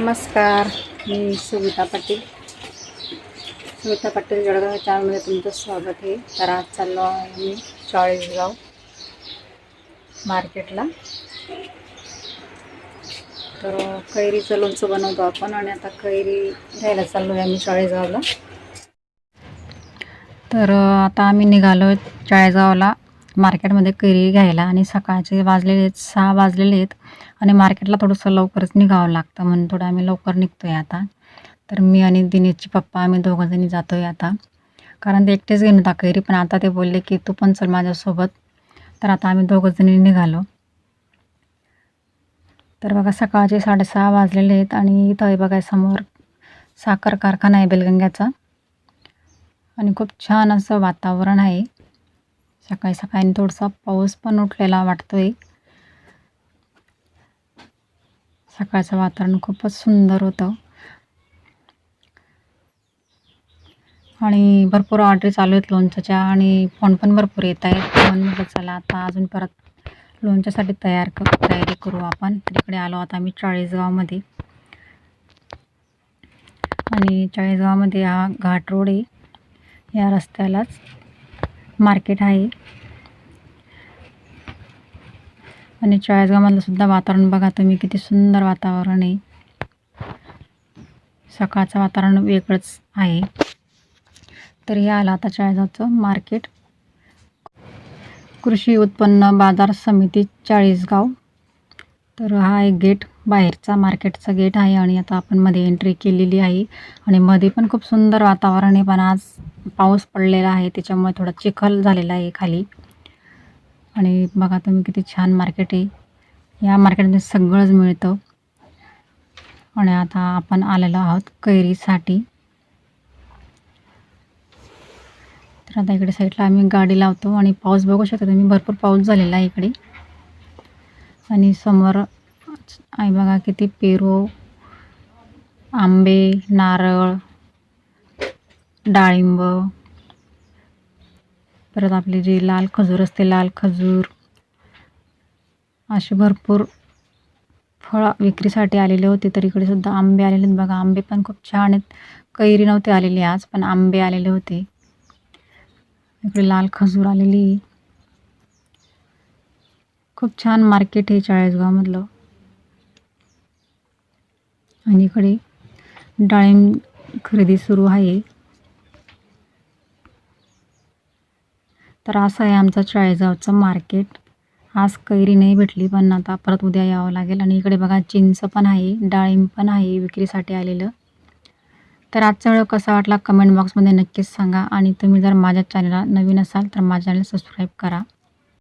नमस्कार मी सुविता पाटील. सुविता पाटील जळगाव चॅनलमध्ये तुमचं स्वागत आहे. तर आज चाललो आहे मी चाळीसगाव मार्केटला. तर कैरीचं लोणचं बनवतो आपण आणि आता कैरी घ्यायला चाललो आहे आम्ही चाळीसगावला. तर आता आम्ही निघालो चाळीसगावला. मार्केटमध्ये कैरी घ्यायला आणि सकाळचे वाजलेले आहेत सहा वाजलेले आहेत आणि मार्केटला थोडंसं लवकरच निघावं लागतं म्हणून थोडं आम्ही लवकर निघतो आहे आता. तर मी आणि दिनेशची पप्पा आम्ही दोघंजणी जातो आहे आता. कारण ते एकटेच घेऊन होता कैरी पण आता ते बोलले की तू पण चल माझ्यासोबत. तर आता आम्ही दोघंजणी निघालो. तर बघा सकाळचे साडेसहा वाजलेले आहेत आणि इथं आहे बघा समोर साखर कारखाना आहे बेलगंग्याचा. आणि खूप छान असं वातावरण आहे. सकाळी सकाळी थोडासा पाऊस पण उठलेला वाटतोय. सकाळचं वातावरण खूपच सुंदर होतं. आणि भरपूर ऑर्डरी चालू आहेत लोणच्याच्या आणि फोन पण भरपूर येत आहेत. फोन म्हटलं चला आता अजून परत लोणच्यासाठी तयार कर तयारी करू आपण. तिकडे आलो आता आम्ही चाळीसगावमध्ये. आणि चाळीसगावमध्ये हा घाट रोड आहे. या रस्त्यालाच मार्केट आहे. आणि चाळीसगावमधलं सुद्धा वातावरण बघा तुम्ही किती सुंदर वातावरण आहे. सकाळचं वातावरण वेगळंच आहे. तर हे आलं आता चाळीसगावचं मार्केट. कृषी उत्पन्न बाजार समिती चाळीसगाव. तर हा एक गेट बाहेरचा मार्केटचा गेट आहे आणि आता आपण मध्ये एंट्री केलेली आहे. आणि मध्ये पण खूप सुंदर वातावरण आहे पण आज पाऊस पडलेला आहे त्याच्यामुळे थोडा चिखल झालेला आहे खाली. आणि बघा तुम्ही किती छान मार्केट आहे. या मार्केटमध्ये सगळंच मिळतं. आणि आता आपण आलेलो आहोत कैरीसाठी. तर आता इकडे साईडला आम्ही गाडी लावतो आणि पाऊस बघू शकता तुम्ही भरपूर पाऊस झालेला आहे इकडे. आणि समोर आहे बघा किती पेरू आंबे नारळ डाळिंब परत आपली जे लाल खजूर असते लाल खजूर असे भरपूर फळं विक्रीसाठी आलेले होते. तर इकडे सुद्धा आंबे आलेले आहेत. बघा आंबे पण खूप छान आहेत. कैरी नव्हते आलेले आज पण आंबे आलेले होते. इकडे लाल खजूर आलेली. खूप छान मार्केट आहे चाळीसगावमधलं. आणि इकडे डाळिंब खरेदी सुरू आहे. तर असं आहे आमचं चाळीसगावचं मार्केट. आज कैरी नाही भेटली पण आता परत उद्या यावं लागेल. आणि इकडे बघा चिंच पण आहे डाळिंब पण आहे विक्रीसाठी आलेलं. तर आजचा व्हिडिओ कसा वाटला कमेंट बॉक्समध्ये नक्कीच सांगा. आणि तुम्ही जर माझ्या चॅनलला नवीन असाल तर माझ्या चॅनल सबस्क्राईब करा.